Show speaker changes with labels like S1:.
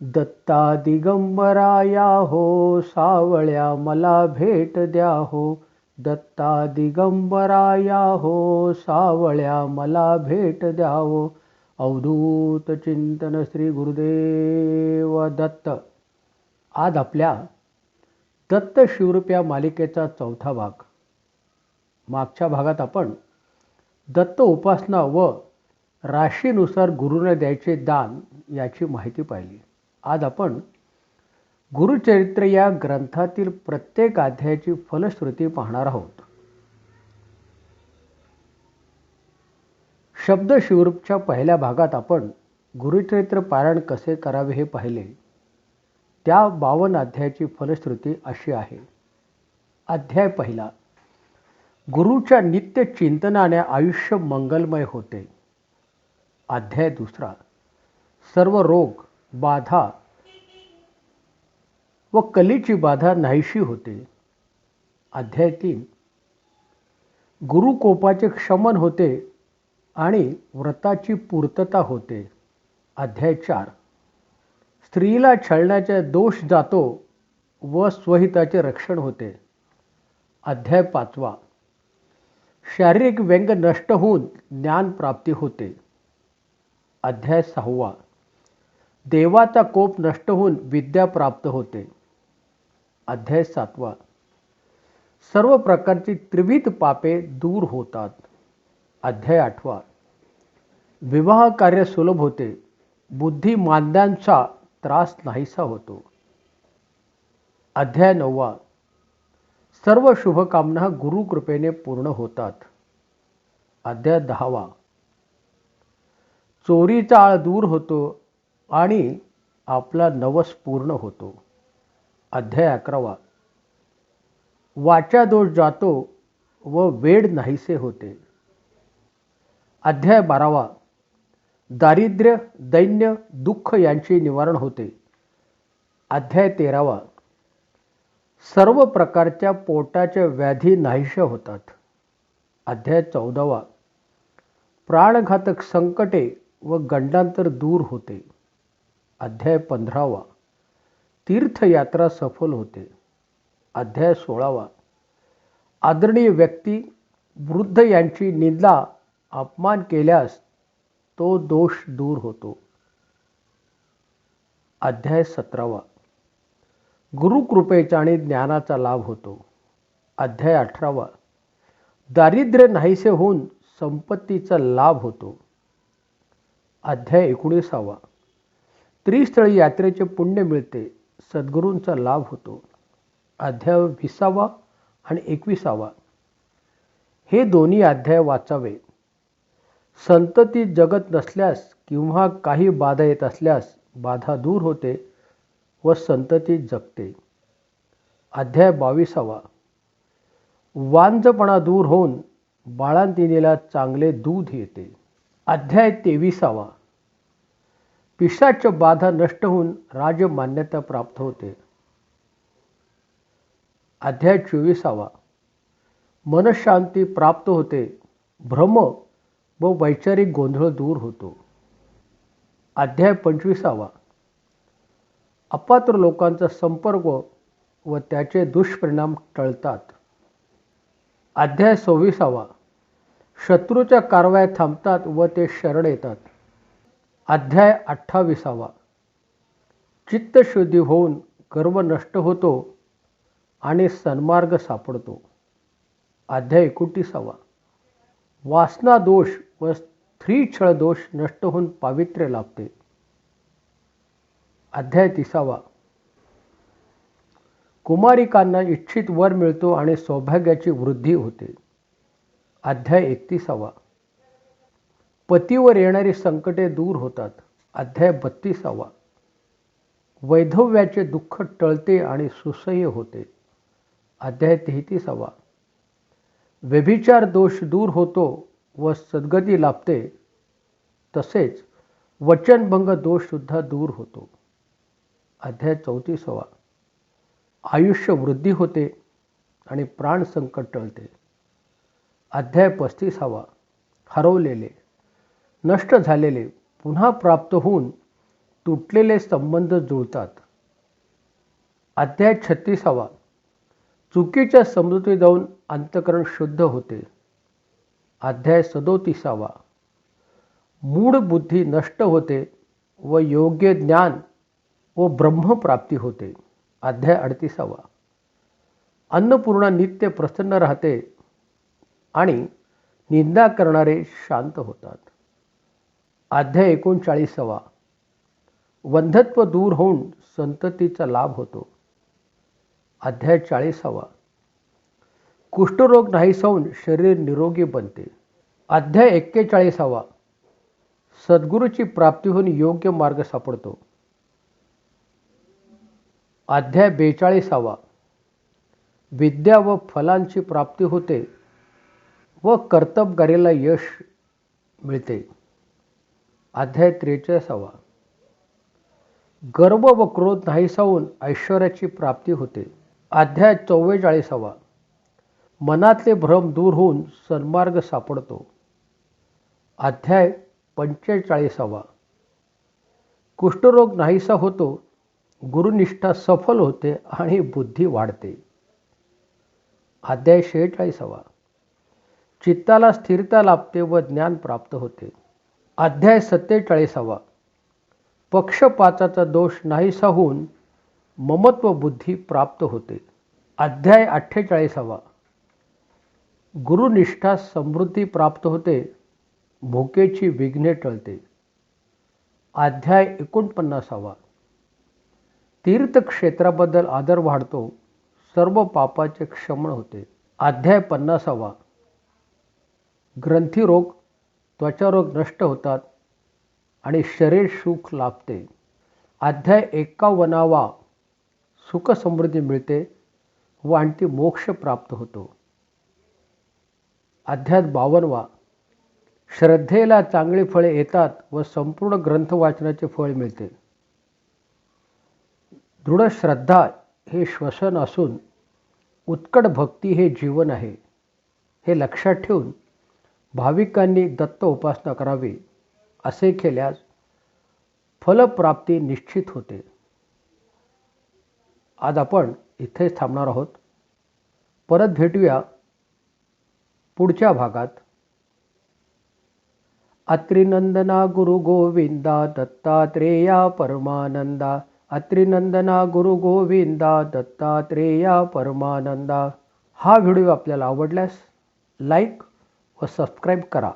S1: दत्ता दिगंबराया हो सावळ्या मला भेट द्या हो दत्ता दिगंबराया हो सावळ्या मला भेट द्यावो अवधूत चिंतन श्री गुरुदेव दत्त. आज आपल्या दत्त शिवरूप या मालिकेचा चौथा भाग. मागच्या भागात आपण दत्त उपासना व राशीनुसार गुरुने द्यायचे दान याची माहिती पाहिली. आज आपण गुरुचरित्र या ग्रंथातील प्रत्येक अध्यायाची फलश्रुती पाहणार आहोत. शब्द शिवरूपच्या पहिल्या भागात आपण गुरुचरित्र पारायण कसे करावे हे पाहिले. त्या बावन अध्यायाची फलश्रुती अशी आहे. अध्याय पहिला. गुरुच्या नित्य चिंतनाने आयुष्य मंगलमय होते. अध्याय दुसरा. सर्व रोग बाधा व कलेची बाधा नाहीशी होते. अध्याय तीन. गुरुकोपाचे क्षमन होते आणि व्रताची पूर्तता होते. अध्याय चार. स्त्रीला छळण्याचा दोष जातो व स्वहिताचे रक्षण होते. अध्याय पाचवा. शारीरिक व्यंग नष्ट होऊन ज्ञान प्राप्ती होते. अध्याय सहावा. देवाचा कोप नष्ट होऊन विद्या प्राप्त होते. अध्याय सातवा. सर्व प्रकारची त्रिविध पापे दूर होतात. अध्याय आठवा. विवाह कार्य सुलभ होते. बुद्धिमांद्यांचा त्रास नाहीसा होतो. अध्याय नववा. सर्व शुभकामना गुरुकृपेने पूर्ण होतात. अध्याय दहावा. चोरीचा आळ दूर होतो. आणि आपला नवस पूर्ण होतो. अध्याय अकरावा. वाचा दोष जातो व वेड नाहीसे होते. अध्याय बारावा. दारिद्र्य दैन्य दुःख यांचे निवारण होते. अध्याय तेरावा. सर्व प्रकारच्या पोटाच्या व्याधी नाहीशा होतात. अध्याय चौदावा. प्राणघातक संकटे व गंडांतर दूर होते. अध्याय पंधरावा. तीर्थयात्रा सफल होते. अध्याय सोळावा. आदरणीय व्यक्ती वृद्ध यांची निंदा अपमान केल्यास तो दोष दूर होतो. अध्याय सतरावा. गुरुकृपेचा आणि ज्ञानाचा लाभ होतो. अध्याय अठरावा. दारिद्र्य नाहीसे होऊन संपत्तीचा लाभ होतो. अध्याय एकोणीसावा. त्रिस्थळी यात्रेचे पुण्य मिळते. सद्गुरूंचा लाभ होतो. अध्याय विसावा आणि एकविसावा. हे दोन्ही अध्याय वाचावे. संतती जगत नसल्यास किंवा काही बाधा येत असल्यास बाधा दूर होते व संतती जगते. अध्याय बावीसावा. वांजपणा दूर होऊन बाळांतिनीला चांगले दूध येते. अध्याय तेविसावा. पिशाच बाधा नष्ट होऊन राजमान्यता प्राप्त होते. अध्याय चोवीसावा. मनशांती प्राप्त होते. भ्रम व वैचारिक गोंधळ दूर होतो. अध्याय पंचवीसावा. अपात्र लोकांचा संपर्क व त्याचे दुष्परिणाम टळतात. अध्याय सव्वीसावा. शत्रूच्या कारवाया थांबतात व ते शरण येतात. अध्याय अठ्ठावीसावा. चित्तशुद्धी होऊन गर्व नष्ट होतो आणि सन्मार्ग सापडतो. अध्याय एकोणतीसावा. वासना दोष व स्त्री छळ दोष नष्ट होऊन पावित्र्य लाभते. अध्याय तिसावा. कुमारिकांना इच्छित वर मिळतो आणि सौभाग्याची वृद्धी होते. अध्याय एकतीसावा. पतीवर येणारी संकटे दूर होतात. अध्याय बत्तीसावा. वैधव्याचे दुःख टळते आणि सुसह्य होते. अध्याय तेहतीसावा. व्यभिचार दोष दूर होतो व सद्गती लाभते. तसेच वचनभंग दोषसुद्धा दूर होतो. अध्याय चौतीसावा. आयुष्य वृद्धी होते आणि प्राण संकट टळते. अध्याय पस्तीसावा. हरवलेले. नष्ट झालेले पुन्हा प्राप्त होऊन तुटलेले संबंध जुळतात. अध्याय छत्तीसावा. चुकीच्या समजुती जाऊन अंतकरण शुद्ध होते. अध्याय सदोतीसावा. मूळ बुद्धी नष्ट होते व योग्य ज्ञान व ब्रह्मप्राप्ती होते. अध्याय अडतीसावा. अन्नपूर्णा नित्य प्रसन्न राहते आणि निंदा करणारे शांत होतात. अध्याय एकोणचाळीसावा. वंधत्व दूर होऊन संततीचा लाभ होतो. अध्याय चाळीसावा. कुष्ठरोग नाहीसा होऊन शरीर निरोगी बनते. अध्याय एक्केचाळीसावा. सद्गुरूची प्राप्ती होऊन योग्य मार्ग सापडतो. अध्याय बेचाळीसावा. विद्या व फलांची प्राप्ती होते व कर्तबगारीला यश मिळते. अध्याय त्रेचाळीसावा. गर्व व क्रोध नाहीसा होऊन ऐश्वर्याची प्राप्ती होते. अध्याय चव्वेचाळीसावा. मनातले भ्रम दूर होऊन सन्मार्ग सापडतो. अध्याय पंचेचाळीसावा. कुष्ठरोग नाहीसा होतो गुरुनिष्ठा सफल होते आणि बुद्धी वाढते. अध्याय शेहेचाळीसावा. चित्ताला स्थिरता लाभते व ज्ञान प्राप्त होते. अध्याय सत्तेचाळीसावा. पक्षपाताचा दोष नाहीसा होऊन ममत्व बुद्धी प्राप्त होते. अध्याय अठ्ठेचाळीसावा. गुरुनिष्ठा समृद्धी प्राप्त होते भुकेची विघ्ने टळते. अध्याय एकोणपन्नासावा. तीर्थक्षेत्राबद्दल आदर वाढतो सर्व पापाचे क्षमण होते. अध्याय पन्नासावा. ग्रंथीरोग त्वचारोग नष्ट होतात आणि शरीर सुख लाभते. अध्याय एकावनावा सुख समृद्धी मिळते व आणखी मोक्ष प्राप्त होतो. अध्याय बावनवा श्रद्धेला चांगली फळे येतात व संपूर्ण ग्रंथ वाचनाचे फळ मिळते. दृढ श्रद्धा हे श्वसन असून उत्कट भक्ती हे जीवन आहे हे लक्षात ठेवून भाविकांनी दत्त उपासना करावी असे केल्यास फलप्राप्ती निश्चित होते. आज आपण इथेच थांबणार आहोत. परत भेटूया पुढच्या भागात. अत्रिनंदना गुरु गोविंदा दत्तात्रेया परमानंदा. अत्रिनंदना गुरु गोविंदा दत्तात्रेया परमानंदा. हा व्हिडिओ आपल्याला आवडल्यास लाईक व सबस्क्राईब करा.